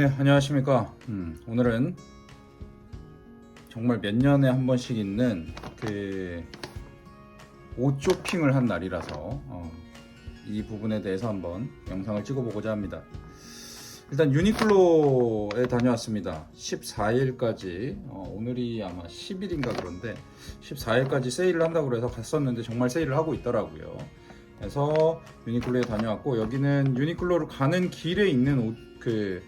네, 안녕하십니까. 음, 오늘은 정말 몇 년에 한 번씩 있는 그 옷 쇼핑을 한 날이라서 어, 이 부분에 대해서 한번 영상을 찍어보고자 합니다. 일단 유니클로에 다녀왔습니다. 14일까지 어, 오늘이 아마 10일인가 그런데 14일까지 세일을 한다고 해서 갔었는데 정말 세일을 하고 있더라고요. 그래서 유니클로에 다녀왔고 여기는 유니클로를 가는 길에 있는 옷 그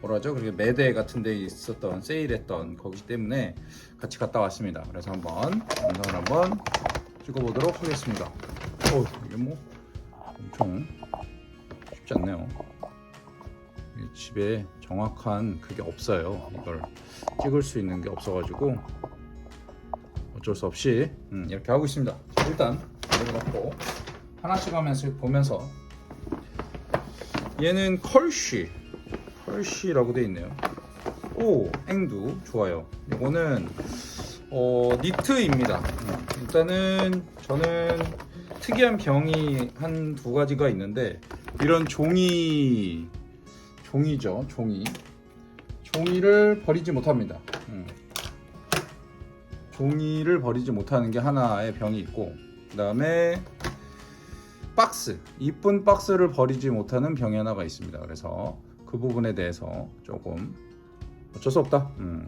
뭐라죠? 그렇게 매대 같은 데 있었던 세일했던 거기 때문에 같이 갔다 왔습니다. 그래서 한번 영상을 한번 찍어보도록 하겠습니다. 어 이게 뭐 엄청 쉽지 않네요. 이 집에 정확한 그게 없어요. 이걸 찍을 수 있는 게 없어가지고 어쩔 수 없이 음, 이렇게 하고 있습니다. 자, 일단 내려놓고 하나씩 하면서 보면서 얘는 컬쉬 컬쉬라고 돼 있네요. 오 앵두 좋아요. 이거는 어, 니트입니다. 음, 일단은 저는 특이한 병이 한 두 가지가 있는데 이런 종이 종이죠 종이 종이를 버리지 못합니다. 음. 종이를 버리지 못하는 게 하나의 병이 있고 그 다음에 박스 이쁜 박스를 버리지 못하는 병이 하나가 있습니다. 그래서 그 부분에 대해서 조금 어쩔 수 없다. 음.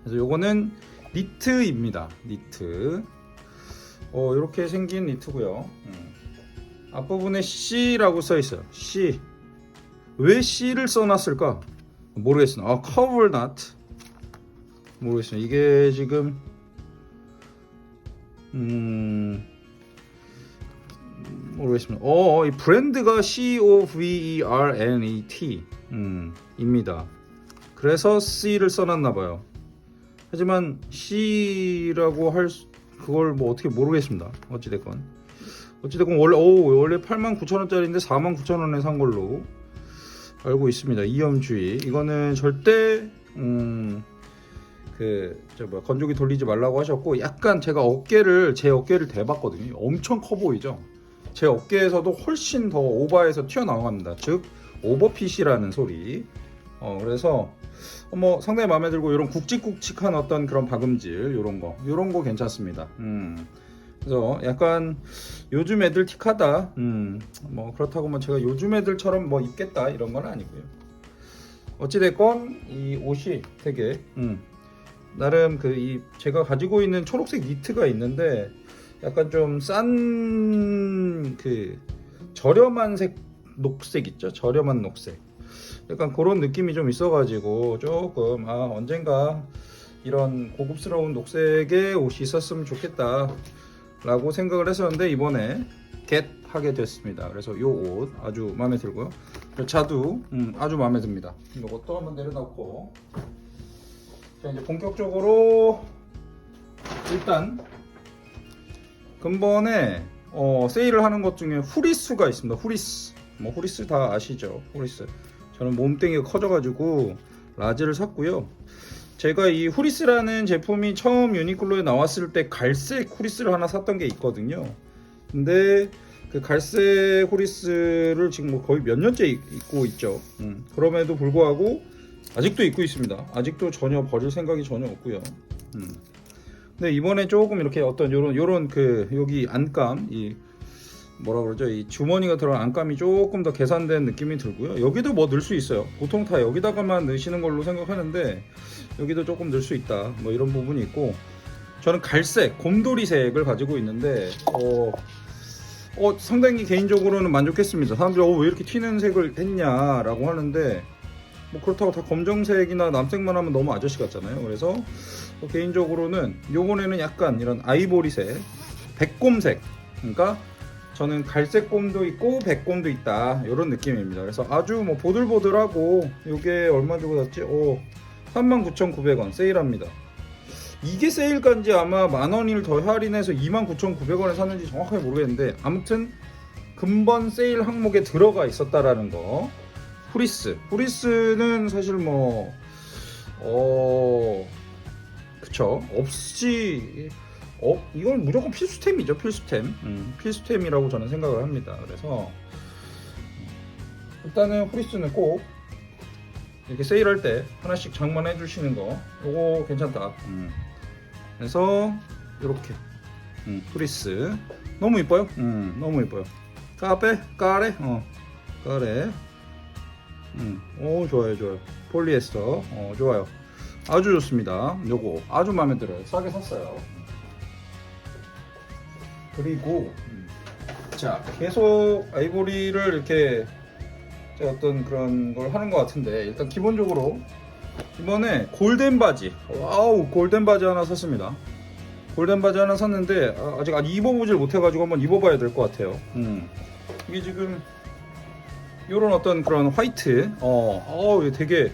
그래서 요거는 니트입니다. 니트. 어 이렇게 생긴 니트고요. 음. 앞부분에 C라고 써 있어요. C. 왜 C를 써놨을까? 모르겠어요. 아 cover not. 모르겠어요. 이게 지금 음 모르겠습니다. 어, 어, 이 브랜드가 C O V E R N E T 음, 입니다. 그래서 C를 써놨나 봐요. 하지만 C라고 할 수- 그걸 뭐 어떻게 모르겠습니다. 어찌 됐건 어찌 됐건 원래 오 원래 89,000원짜리인데 49,000원에 산 걸로 알고 있습니다. 이염주의 이거는 절대 음. 그저 뭐야 건조기 돌리지 말라고 하셨고 약간 제가 어깨를 제 어깨를 대봤거든요. 엄청 커 보이죠. 제 어깨에서도 훨씬 더 오버해서 튀어나옵니다. 즉 오버핏이라는 소리. 어 그래서 어, 뭐 상당히 마음에 들고 이런 굵직굵직한 어떤 그런 박음질 이런 거 이런 거 괜찮습니다. 음. 그래서 약간 요즘 애들 틱하다. 음. 뭐 그렇다고 뭐 제가 요즘 애들처럼 뭐 입겠다 이런 건 아니고요. 어찌됐건 이 옷이 되게 음, 나름 그 이 제가 가지고 있는 초록색 니트가 있는데 약간 좀 싼 그 저렴한 색 녹색 있죠? 저렴한 녹색. 약간 그런 느낌이 좀 있어가지고 조금 아 언젠가 이런 고급스러운 녹색의 옷이 있었으면 좋겠다 라고 생각을 했었는데 이번에 겟 하게 됐습니다. 그래서 이 옷 아주 마음에 들고요. 자두 음, 아주 마음에 듭니다. 이것도 한번 내려놓고. 자 이제 본격적으로 일단 근본에 어, 세일을 하는 것 중에 후리스가 있습니다. 후리스 뭐 후리스 다 아시죠? 후리스 저는 몸뚱이가 커져가지고 라지를 샀고요. 제가 이 후리스라는 제품이 처음 유니클로에 나왔을 때 갈색 후리스를 하나 샀던 게 있거든요. 근데 그 갈색 후리스를 지금 뭐 거의 몇 년째 입- 입고 있죠. 음, 그럼에도 불구하고 아직도 입고 있습니다. 아직도 전혀 버릴 생각이 전혀 없고요. 음. 근데 이번에 조금 이렇게 어떤 요런 요런 그 여기 안감 이 뭐라 그러죠 이 주머니가 들어간 안감이 조금 더 개선된 느낌이 들고요. 여기도 뭐 넣을 수 있어요. 보통 다 여기다가만 넣으시는 걸로 생각하는데 여기도 조금 넣을 수 있다. 뭐 이런 부분이 있고 저는 갈색 곰돌이색을 가지고 있는데 어, 어 상당히 개인적으로는 만족했습니다. 사람들이 어, 왜 이렇게 튀는 색을 했냐라고 하는데 뭐 그렇다고 다 검정색이나 남색만 하면 너무 아저씨 같잖아요. 그래서 어, 개인적으로는 요번에는 약간 이런 아이보리색, 백곰색. 그러니까 저는 갈색 곰도 있고 백곰도 있다. 이런 느낌입니다. 그래서 아주 뭐 보들보들하고 요게 얼마 주고 샀지? 오, 39,900원 세일합니다. 이게 세일간지 아마 만 원을 더 할인해서 29,900원에 샀는지 정확하게 모르겠는데 아무튼 근본 세일 항목에 들어가 있었다라는 거. 후리스. 후리스는 사실 뭐, 어, 그쵸. 없이, 어, 이건 무조건 필수템이죠, 필수템. 음, 필수템이라고 저는 생각을 합니다. 그래서, 일단은 후리스는 꼭 이렇게 세일할 때 하나씩 장만해 주시는 거 요거 괜찮다. 음. 그래서 이렇게. 음, 프리스. 너무 이뻐요? 음, 너무 이뻐요. 까베 까레? 어. 까레 음, 오 좋아요 좋아요. 폴리에스터. 어 좋아요. 아주 좋습니다. 요거 아주 마음에 들어요. 싸게 샀어요. 그리고 음, 자 계속 아이보리를 이렇게 어떤 그런 걸 하는 것 같은데 일단 기본적으로 이번에 골덴 바지. 와우 골덴 바지 하나 샀습니다. 골덴 바지 하나 샀는데 아, 아직 입어보질 못해가지고 한번 입어봐야 될 것 같아요. 음. 이게 지금 이런 어떤 그런 화이트 어, 어 되게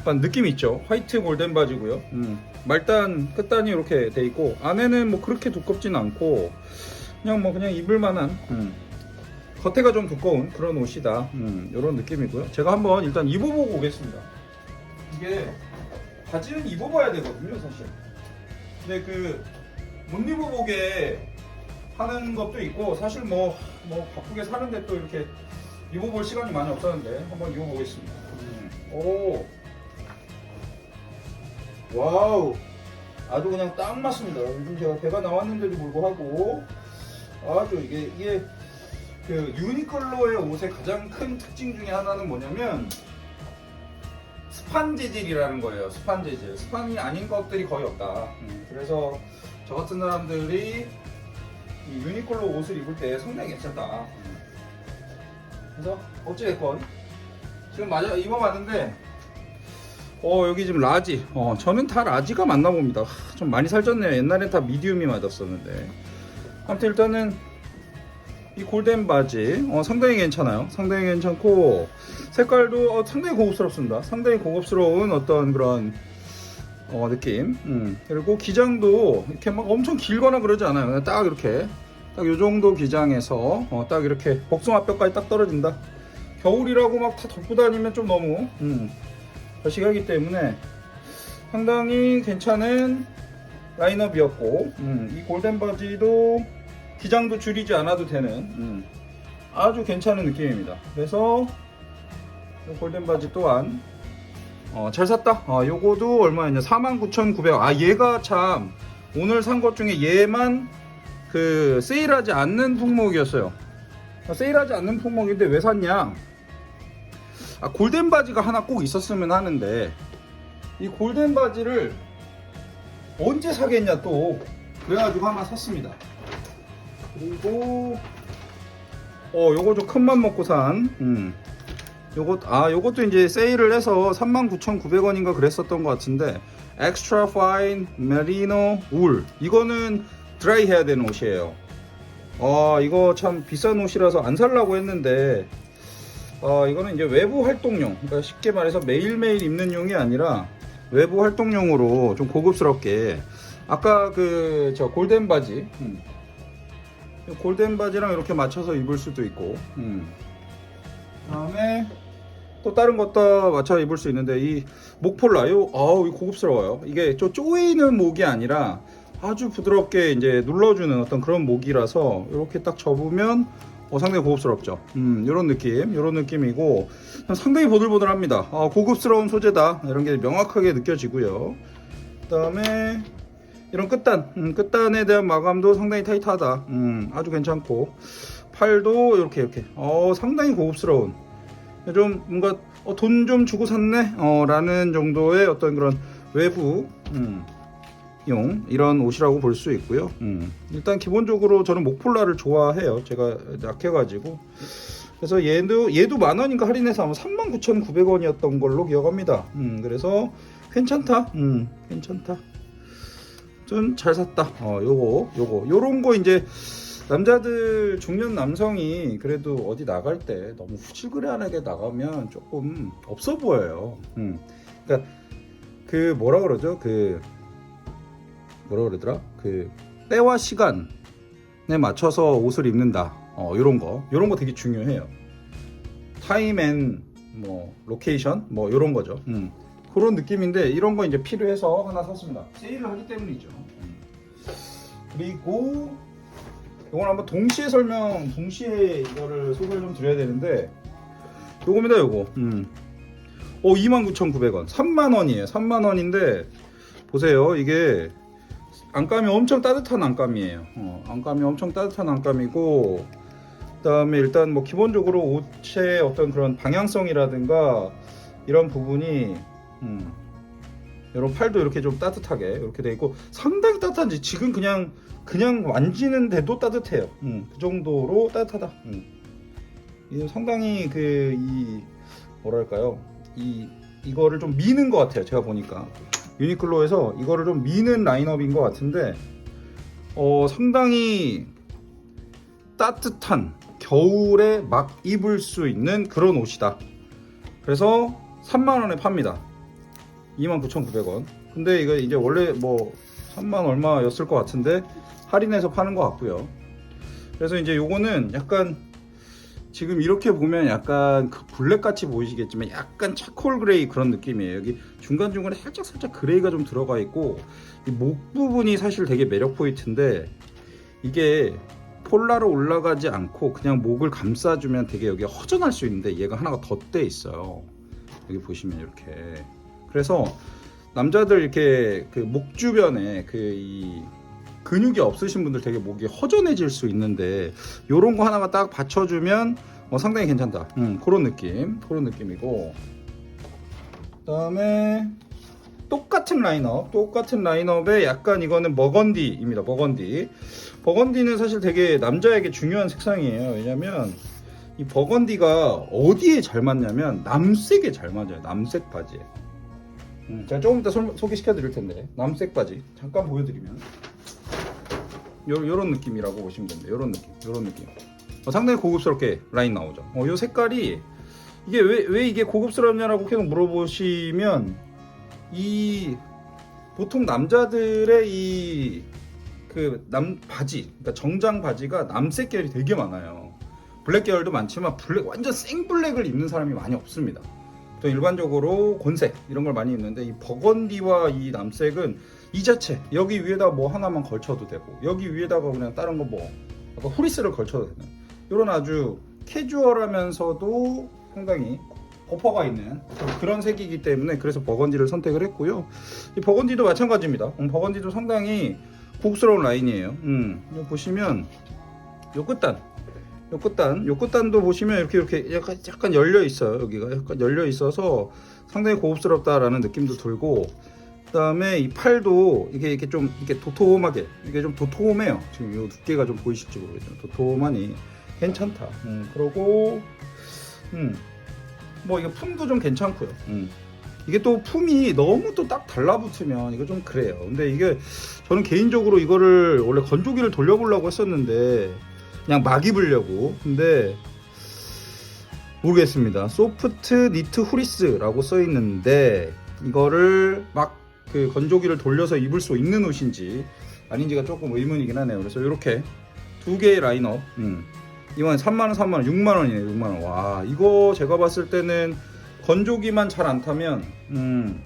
약간 느낌 있죠. 화이트 골덴 바지고요. 음. 말단 끝단이 이렇게 돼 있고 안에는 뭐 그렇게 두껍진 않고 그냥 뭐 그냥 입을 만한 음. 겉에가 좀 두꺼운 그런 옷이다. 음, 이런 느낌이고요. 제가 한번 일단 입어보고 오겠습니다. 이게 바지는 입어봐야 되거든요 사실. 근데 그 못 입어보게 하는 것도 있고 사실 뭐, 뭐 바쁘게 사는데 또 이렇게 입어볼 시간이 많이 없었는데 한번 입어보겠습니다 음. 오 와우 아주 그냥 딱 맞습니다 요즘 제가 배가 나왔는데도 불구하고 아주 이게 이게 그 유니클로의 옷의 가장 큰 특징 중에 하나는 뭐냐면 스판 재질이라는 거예요. 스판 재질. 스판이 아닌 것들이 거의 없다. 음, 그래서 저 같은 사람들이 이 유니클로 옷을 입을 때 상당히 괜찮다. 음. 그래서 어찌됐건 지금 맞아 입어봤는데 어 여기 지금 라지. 어 저는 다 라지가 맞나 봅니다. 하, 좀 많이 살쪘네요. 옛날엔 다 미디움이 맞았었는데. 아무튼 일단은 이 골덴 바지 어, 상당히 괜찮아요. 상당히 괜찮고 색깔도 어, 상당히 고급스럽습니다. 상당히 고급스러운 어떤 그런 어, 느낌. 음. 그리고 기장도 이렇게 막 엄청 길거나 그러지 않아요. 딱 이렇게 딱 이 정도 기장에서 어, 딱 이렇게 복숭아뼈까지 딱 떨어진다. 겨울이라고 막 다 덮고 다니면 좀 너무 음, 거시하기 때문에 상당히 괜찮은 라인업이었고 음, 이 골덴 바지도 기장도 줄이지 않아도 되는 음, 아주 괜찮은 느낌입니다. 그래서 이 골덴 바지 또한 어, 잘 샀다. 어, 요거도 얼마였냐? 49,900원. 아 얘가 참 오늘 산 것 중에 얘만 그 세일하지 않는 품목이었어요. 어, 세일하지 않는 품목인데 왜 샀냐? 아 골덴 바지가 하나 꼭 있었으면 하는데 이 골덴 바지를 언제 사겠냐 또 그래가지고 하나 샀습니다. 그리고 어 요거 좀 큰 맘 먹고 산 음. 요것 아 요것도 이제 세일을 해서 39,900원인가 그랬었던 것 같은데 엑스트라 파인 메리노 울 이거는 드라이 해야 되는 옷이에요. 아 이거 참 비싼 옷이라서 안 살라고 했는데 아 이거는 이제 외부 활동용 그러니까 쉽게 말해서 매일매일 입는 용이 아니라 외부 활동용으로 좀 고급스럽게 아까 그 저 골덴 바지 음. 골덴 바지랑 이렇게 맞춰서 입을 수도 있고 음. 다음에 또 다른 것도 맞춰 입을 수 있는데 이 목폴라 요 아우 이 고급스러워요 이게 저 쪼이는 목이 아니라 아주 부드럽게 이제 눌러주는 어떤 그런 목이라서 이렇게 딱 접으면 어, 상당히 고급스럽죠. 음 이런 느낌 이런 느낌이고 상당히 보들보들합니다. 아, 고급스러운 소재다. 이런 게 명확하게 느껴지고요. 그 다음에 이런 끝단 음, 끝단에 대한 마감도 상당히 타이트하다. 음, 아주 괜찮고. 팔도 이렇게 이렇게. 어, 상당히 고급스러운. 좀 뭔가 어, 돈좀 주고 샀네? 어, 라는 정도의 어떤 그런 외부 음, 용 이런 옷이라고 볼 수 있고요 음, 일단 기본적으로 저는 목폴라를 좋아해요 제가 약해가지고 그래서 얘도 얘도 만 원인가 할인해서 아마 39,900원이었던 걸로 기억합니다 음, 그래서 괜찮다 음, 괜찮다 좀 잘 샀다. 어, 요거, 요거, 요런 거 이제 남자들 중년 남성이 그래도 어디 나갈 때 너무 후질그레하게 나가면 조금 없어 보여요. 음. 그러니까 그 뭐라 그러죠? 그 뭐라 그러더라? 그 때와 시간에 맞춰서 옷을 입는다. 어, 요런 거, 요런 거 되게 중요해요. 타임 앤뭐 로케이션 뭐 요런 거죠. 음. 그런 느낌인데 이런 거 이제 필요해서 하나 샀습니다. 세일을 하기 때문이죠. 음. 그리고 이건 한번 동시에 설명, 동시에 이거를 소개를 좀 드려야 되는데 요겁니다, 요거. 음. 오 29,900원 3만원이에요 3만원인데 보세요 이게 안감이 엄청 따뜻한 안감이에요 어, 안감이 엄청 따뜻한 안감이고 그다음에 일단 뭐 기본적으로 옷의 어떤 그런 방향성이라든가 이런 부분이 음, 이런 팔도 이렇게 좀 따뜻하게 이렇게 돼 있고 상당히 따뜻한지 지금 그냥 그냥 만지는데도 따뜻해요. 음, 그 정도로 따뜻하다. 음. 상당히 그 이 뭐랄까요 이 이거를 좀 미는 것 같아요. 제가 보니까 유니클로에서 이거를 좀 미는 라인업인 것 같은데 어 상당히 따뜻한 겨울에 막 입을 수 있는 그런 옷이다. 그래서 3만 원에 팝니다. 29,900원. 근데 이거 이제 원래 뭐 3만 얼마였을 것 같은데 할인해서 파는 것 같고요. 그래서 이제 요거는 약간 지금 이렇게 보면 약간 그 블랙 같이 보이시겠지만 약간 차콜 그레이 그런 느낌이에요. 여기 중간 중간에 살짝 살짝 그레이가 좀 들어가 있고 이목 부분이 사실 되게 매력 포인트인데 이게 폴라로 올라가지 않고 그냥 목을 감싸주면 되게 여기 허전할 수 있는데 얘가 하나가 덧대 있어요. 여기 보시면 이렇게 그래서 남자들 이렇게 그 목 주변에 그이 근육이 없으신 분들 되게 목이 허전해질 수 있는데 요런 거 하나만 딱 받쳐주면 어, 상당히 괜찮다. 음, 그런 느낌, 그런 느낌이고. 그다음에 똑같은 라인업, 똑같은 라인업에 약간 이거는 머건디입니다. 머건디. 버건디는 사실 되게 남자에게 중요한 색상이에요. 왜냐면 이 버건디가 어디에 잘 맞냐면 남색에 잘 맞아요. 남색 바지에. 음, 제가 조금 이따 소, 소개시켜 드릴 텐데 남색 바지 잠깐 보여드리면 요, 요런 느낌이라고 보시면 됩니다. 요런 느낌, 요런 느낌. 어, 상당히 고급스럽게 라인 나오죠. 어, 요 색깔이 이게 왜, 왜 이게 고급스럽냐라고 계속 물어보시면 이 보통 남자들의 이 그 남 바지, 그러니까 정장 바지가 남색 계열이 되게 많아요. 블랙 계열도 많지만 블랙 완전 생 블랙을 입는 사람이 많이 없습니다. 또 일반적으로 곤색 이런 걸 많이 입는데 이 버건디와 이 남색은 이 자체 여기 위에다 뭐 하나만 걸쳐도 되고 여기 위에다가 그냥 다른 거뭐 후리스를 걸쳐도 되는 이런 아주 캐주얼하면서도 상당히 버퍼가 있는 그런 색이기 때문에 그래서 버건디를 선택을 했고요. 이 버건디도 마찬가지입니다. 음, 버건디도 상당히 고급스러운 라인이에요. 음, 보시면 요 끝단 요 끝단, 요 끝단도 보시면 이렇게 이렇게 약간, 약간 열려 있어요. 여기가 약간 열려 있어서 상당히 고급스럽다라는 느낌도 들고, 그다음에 이 팔도 이게 이렇게 좀 이렇게 도톰하게 이게 좀 도톰해요. 지금 요 두께가 좀 보이실지 모르겠지만 도톰하니 괜찮다. 음, 그러고 음, 뭐 이게 품도 좀 괜찮고요. 음. 이게 또 품이 너무 또 딱 달라붙으면 이거 좀 그래요. 근데 이게 저는 개인적으로 이거를 원래 건조기를 돌려보려고 했었는데 그냥 막 입으려고. 근데 모르겠습니다. 소프트 니트 후리스라고 써 있는데 이거를 막 그 건조기를 돌려서 입을 수 있는 옷인지 아닌지가 조금 의문이긴 하네요. 그래서 이렇게 두 개의 라인업. 음. 이번에 3만 원, 3만 원, 6만 원이네요. 6만 원. 와, 이거 제가 봤을 때는 건조기만 잘 안 타면 음.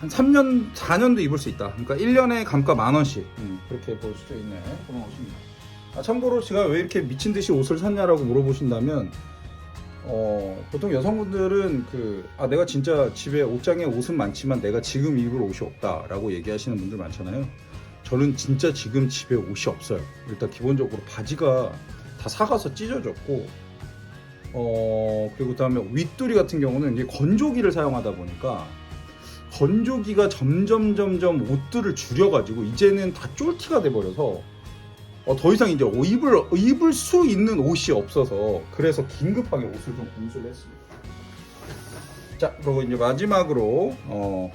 한 3년, 4년도 입을 수 있다. 그러니까 1년에 감가 만 원씩. 음, 그렇게 볼 수도 있네. 그런 옷입니다. 아, 참고로 제가 왜 이렇게 미친 듯이 옷을 샀냐라고 물어보신다면 어, 보통 여성분들은 그 아 내가 진짜 집에 옷장에 옷은 많지만 내가 지금 입을 옷이 없다라고 얘기하시는 분들 많잖아요. 저는 진짜 지금 집에 옷이 없어요. 일단 기본적으로 바지가 다 사가서 찢어졌고 어 그리고 그다음에 윗도리 같은 경우는 이제 건조기를 사용하다 보니까 건조기가 점점 점점 옷들을 줄여가지고 이제는 다 쫄티가 돼버려서 어, 더 이상 이제 입을 입을 수 있는 옷이 없어서 그래서 긴급하게 옷을 좀 공수를 했습니다. 자, 그리고 이제 마지막으로 어,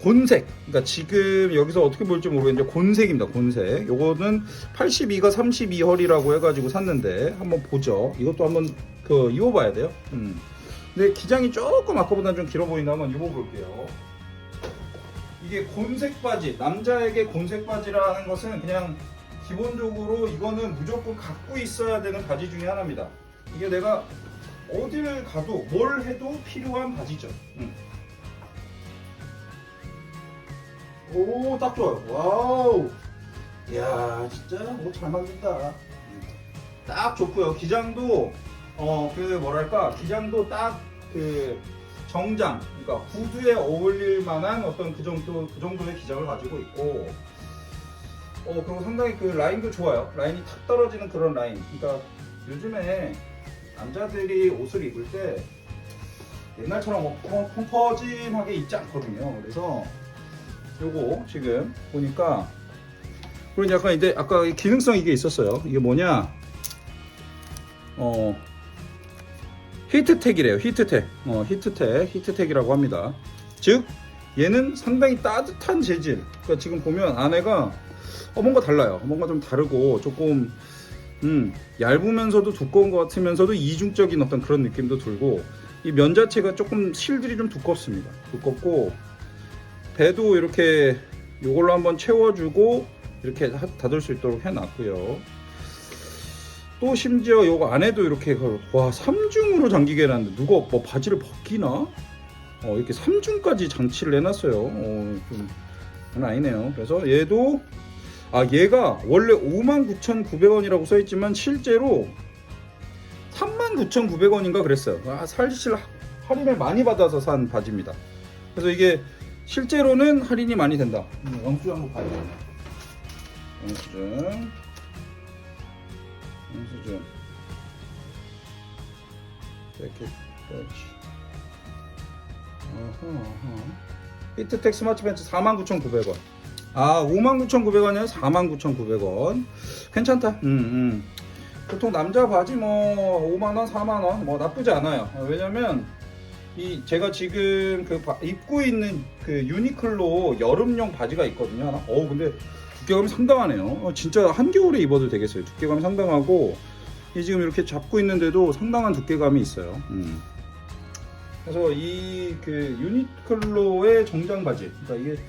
곤색. 그러니까 지금 여기서 어떻게 볼지 모르겠는데 곤색입니다. 곤색. 요거는 82가 32허리라고 해가지고 샀는데 한번 보죠. 이것도 한번 그 입어봐야 돼요. 음. 근데 기장이 조금 아까보다 좀 길어 보인다 한번 입어볼게요. 이게 곤색 바지, 남자에게 곤색 바지라는 것은 그냥 기본적으로 이거는 무조건 갖고 있어야 되는 바지 중에 하나입니다. 이게 내가 어디를 가도 뭘 해도 필요한 바지죠. 음. 오, 딱 좋아요. 와우. 이야, 진짜 옷잘 만든다. 딱 좋고요. 기장도 어, 그 뭐랄까, 기장도 딱 그 정장, 그러니까 구두에 어울릴 만한 어떤 그 정도 그 정도의 기장을 가지고 있고, 어 그리고 상당히 그 라인도 좋아요. 라인이 탁 떨어지는 그런 라인. 그러니까 요즘에 남자들이 옷을 입을 때 옛날처럼 뭐 펑- 펑퍼짐하게 입지 않거든요. 그래서 요거 지금 보니까 그리고 약간 이제 아까 이 기능성 이게 있었어요. 이게 뭐냐? 어 히트텍이래요. 히트텍. 어 히트텍, 히트텍이라고 합니다. 즉 얘는 상당히 따뜻한 재질. 그러니까 지금 보면 안에가 어 뭔가 달라요. 뭔가 좀 다르고 조금 음 얇으면서도 두꺼운 것 같으면서도 이중적인 어떤 그런 느낌도 들고 이 면 자체가 조금 실들이 좀 두껍습니다. 두껍고 배도 이렇게 이걸로 한번 채워주고 이렇게 하- 닫을 수 있도록 해놨고요. 또 심지어 요거 안에도 이렇게 그- 와 3중으로 잠기게 해놨는데 누가 뭐 바지를 벗기나? 어 이렇게 3중까지 장치를 해놨어요. 어 좀 장난 아니네요. 그래서 얘도 아 얘가 원래 59,900원이라고 써있지만 실제로 39,900원인가 그랬어요. 아 사실 할인을 많이 받아서 산 바지입니다. 그래서 이게 실제로는 할인이 많이 된다. 음, 영수증 한번 봐요. 영수증. 영수증. 이렇게 어허. 히트텍 스마트 벤츠 49,900원. 아, 59,900원이야? 49,900원. 괜찮다. 음, 음. 보통 남자 바지 뭐 5만 원, 4만 원, 뭐 나쁘지 않아요. 어, 왜냐면 이 제가 지금 그 바- 입고 있는 그 유니클로 여름용 바지가 있거든요. 하나. 어 근데 두께감이 상당하네요. 어, 진짜 한겨울에 입어도 되겠어요. 두께감이 상당하고 이 지금 이렇게 잡고 있는데도 상당한 두께감이 있어요. 음. 그래서 이 그 유니클로의 정장 바지, 그러니까 이게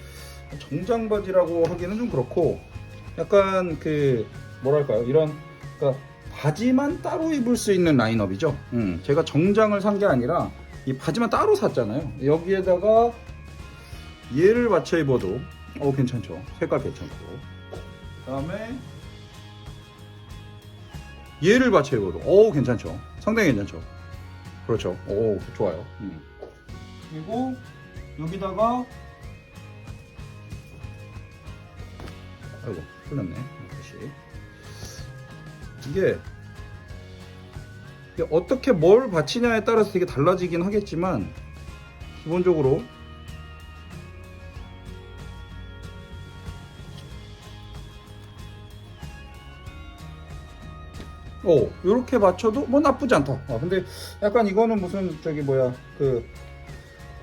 정장 바지라고 하기는 좀 그렇고 약간 그 뭐랄까요 이런 그러니까 바지만 따로 입을 수 있는 라인업이죠. 음, 제가 정장을 산 게 아니라 이 바지만 따로 샀잖아요. 여기에다가 얘를 맞춰 입어도 어 괜찮죠. 색깔 괜찮고. 그다음에 얘를 맞춰 입어도 어 괜찮죠. 상당히 괜찮죠. 그렇죠. 오 좋아요. 음. 그리고 여기다가 아이고 풀렸네. 다시. 이게 이게 어떻게 뭘 받치냐에 따라서 되게 달라지긴 하겠지만 기본적으로 오 이렇게 맞춰도 뭐 나쁘지 않다. 아, 근데 약간 이거는 무슨 저기 뭐야 그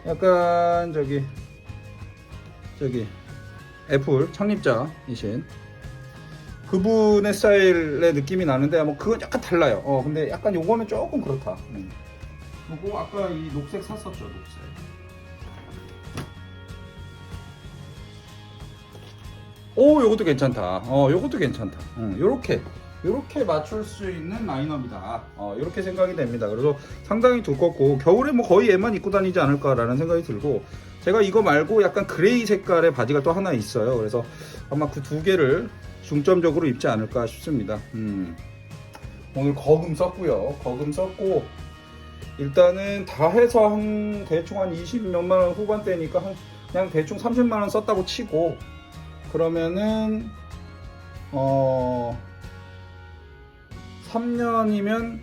약간 저기 저기 애플 창립자이신 그분의 스타일의 느낌이 나는데 뭐 그건 약간 달라요. 어 근데 약간 요거는 조금 그렇다. 음. 요거 아까 이 녹색 샀었죠, 녹색. 오, 요것도 괜찮다. 어, 요것도 괜찮다. 음, 요렇게 요렇게 맞출 수 있는 라인업이다. 어, 요렇게 생각이 됩니다. 그래서 상당히 두껍고 겨울에 뭐 거의 얘만 입고 다니지 않을까라는 생각이 들고 제가 이거 말고 약간 그레이 색깔의 바지가 또 하나 있어요. 그래서 아마 그 두 개를 중점적으로 입지 않을까 싶습니다. 음. 오늘 거금 썼고요. 거금 썼고 일단은 다 해서 한 대충 한 20 몇만 원 후반대니까 한 그냥 대충 30만 원 썼다고 치고 그러면은 어 3년이면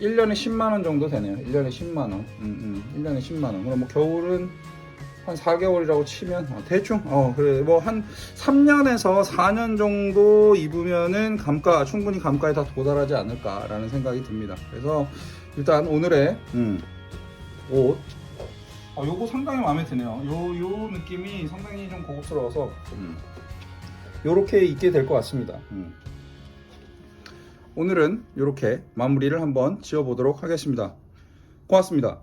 1년에 10만 원 정도 되네요. 1년에 10만 원. 음, 음, 1년에 10만 원. 그럼 뭐 겨울은 한 4개월이라고 치면 어, 대충 어 그래 뭐 한 3년에서 4년 정도 입으면은 감가 충분히 감가에 다 도달하지 않을까라는 생각이 듭니다. 그래서 일단 오늘의 음, 옷 어, 요거 상당히 마음에 드네요. 요, 요 느낌이 상당히 좀 고급스러워서 음, 요렇게 입게 될 것 같습니다. 음. 오늘은 이렇게 마무리를 한번 지어보도록 하겠습니다. 고맙습니다.